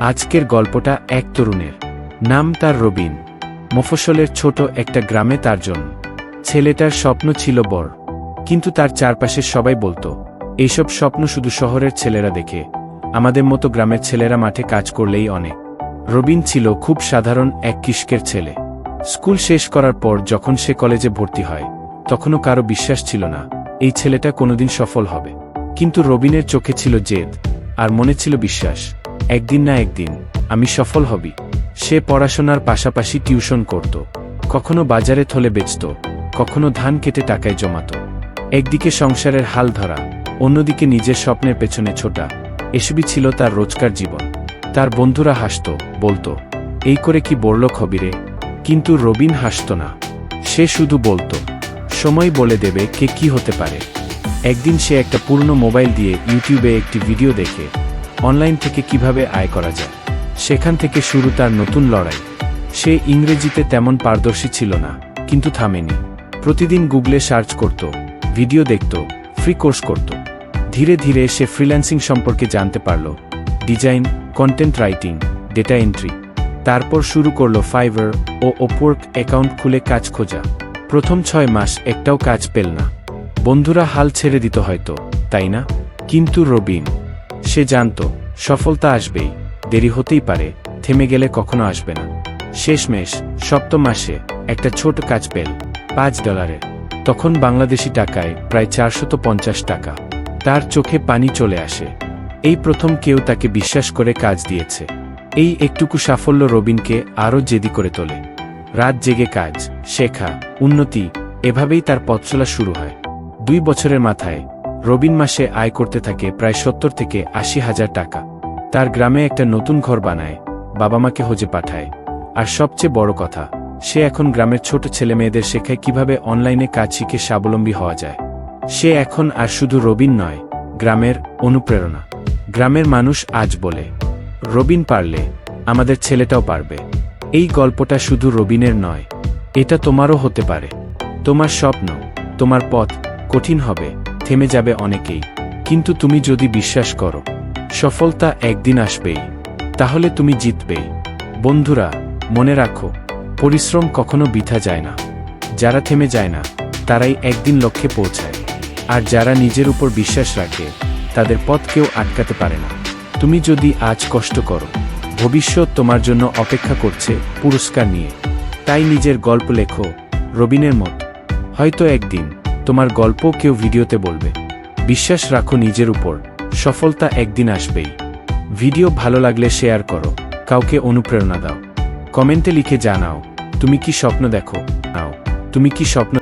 আজকের গল্পটা এক তরুণের। নাম তার রবিন। মফসলের ছোট একটা গ্রামে তার জন্ম। ছেলেটার স্বপ্ন ছিল বড় কিন্তু তার চারপাশে সবাই বলতো, এইসব স্বপ্ন শুধু শহরের ছেলেরা দেখে। আমাদের মতো গ্রামের ছেলেরা মাঠে কাজ করলেই অনেক। রবিন ছিল খুব সাধারণ এক কিস্কের ছেলে। স্কুল শেষ করার পর যখন সে কলেজে ভর্তি হয়, তখনও কারও বিশ্বাস ছিল না, এই ছেলেটা কোনোদিন সফল হবে। কিন্তু রবিনের চোখে ছিল জেদ, আর মনে ছিল বিশ্বাস। একদিন না একদিন, আমি সফল হবি। সে পড়াশোনার পাশাপাশি টিউশন করত। কখনো বাজারে থলে বেচত, কখনো ধান কেটে টাকায় জমাত। একদিকে সংসারের হাল ধরা, অন্যদিকে নিজের স্বপ্নের পেছনে ছোটা। এসবই ছিল তার রোজকার জীবন। তার বন্ধুরা হাসত, বলতো, এই করে কি বড়লোক হবি রে? কিন্তু রবিন হাসত না। সে শুধু বলতো, সময় বলে দেবে কে কি হতে পারে। একদিন সে একটা পুরনো মোবাইল দিয়ে ইউটিউবে একটি ভিডিও দেখে অনলাইন থেকে কীভাবে আয় করা যায়। সেখান থেকে শুরু তার নতুন লড়াই। সে ইংরেজিতে তেমন পারদর্শী ছিল না, কিন্তু থামেনি। প্রতিদিন গুগলে সার্চ করত, ভিডিও দেখত, ফ্রি কোর্স করত। ধীরে ধীরে সে ফ্রিল্যান্সিং সম্পর্কে জানতে পারল। Design, content writing, data entry. তারপর শুরু করল ফাইবার ও ওপওয়ার্ক অ্যাকাউন্ট খুলে কাজ খোঁজা। প্রথম ছয় মাস একটাও কাজ পেল না। বন্ধুরা হাল ছেড়ে দিত হয়তো, তাই না? কিন্তু রবিন সে জানত, সফলতা আসবেই, দেরি হতেই পারে, থেমে গেলে কখনো আসবে না। শেষমেশ, সপ্তম মাসে, একটা ছোট কাজ পেল, পাঁচ ডলারের তখন বাংলাদেশি টাকায় প্রায় চারশত টাকা। তার চোখে পানি চলে আসে। এই প্রথম কেউ তাকে বিশ্বাস করে কাজ দিয়েছে। এই একটুকু সাফল্য রবিনকে আরও জেদি করে তোলে। রাত জেগে কাজ, শেখা, উন্নতি, এভাবেই তার পথ চলা শুরু হয়। দুই বছরের মাথায় রবিন মাসে আয় করতে থাকে প্রায় সত্তর থেকে আশি হাজার টাকা। তার গ্রামে একটা নতুন ঘর বানায় বাবা মাকে হজে পাঠায়। আর সবচেয়ে বড় কথা, সে এখন গ্রামের ছোট ছেলে মেয়েদের শেখায় কীভাবে অনলাইনে কাজ শিখে স্বাবলম্বী হওয়া যায়। সে এখন আর শুধু রবিন নয়, গ্রামের অনুপ্রেরণা। গ্রামের মানুষ আজ বলে, রবিন পারলে আমাদের ছেলেটাও পারবে। এই গল্পটা শুধু রবিনের নয়, এটা তোমারও হতে পারে। তোমার স্বপ্ন, তোমার পথ কঠিন হবে। থেমে যাবে অনেকেই। কিন্তু তুমি যদি বিশ্বাস করো, সফলতা একদিন আসবেই। তাহলে তুমি জিতবেই। বন্ধুরা, মনে রাখো, পরিশ্রম কখনো বৃথা যায় না। যারা থেমে যায় না, তারাই একদিন লক্ষ্যে পৌঁছায়। আর যারা নিজের উপর বিশ্বাস রাখে, তাদের পথ কেউ আটকাতে পারে না। তুমি যদি আজ কষ্ট করো, ভবিষ্যৎ তোমার জন্য অপেক্ষা করছে পুরস্কার নিয়ে। তাই নিজের গল্প লেখো, রবিনের মত। হয়তো একদিন তোমার গল্প কেউ ভিডিওতে বলবে। বিশ্বাস রাখো নিজের উপর। সফলতা একদিন আসবেই। ভিডিও ভালো লাগলে শেয়ার করো। কাউকে অনুপ্রেরণা দাও। কমেন্টে লিখে জানাও, তুমি কি স্বপ্ন দেখো? নাও, তুমি কি স্বপ্ন